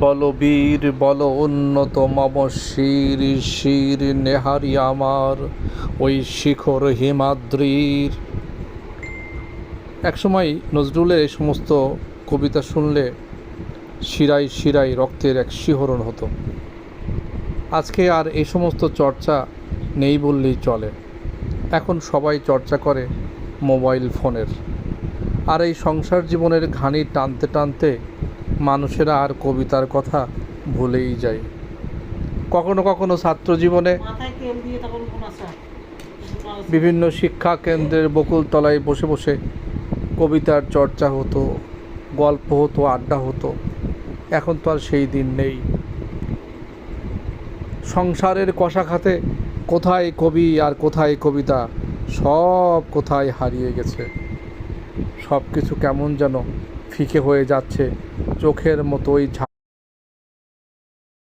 বলবীর, বল উন্নত মম শির শির নেহারি আমার, ওই শিখর হিমাদ্রির। একসময় নজরুলের এই সমস্ত কবিতা শুনলে শিরায় শিরায় রক্তের এক শিহরণ হতো। আজকে আর এই সমস্ত চর্চা নেই বললেই চলে। এখন সবাই চর্চা করে মোবাইল ফোনের। আর এই সংসার জীবনের ঘানি টানতে টানতে মানুষেরা আর কবিতার কথা ভুলেই যায়। কখনো কখনো ছাত্র জীবনে বিভিন্ন শিক্ষা কেন্দ্রের বকুলতলায় বসে বসে কবিতার চর্চা হতো গল্প হতো আড্ডা হতো। এখন তো আর সেই দিন নেই। সংসারের কষাঘাতে কোথায় কবি আর কোথায় কবিতা সব কোথায় হারিয়ে গেছে। সব কিছু কেমন যেন ফিকে হয়ে যাচ্ছে চোখের মতোই ঝাপ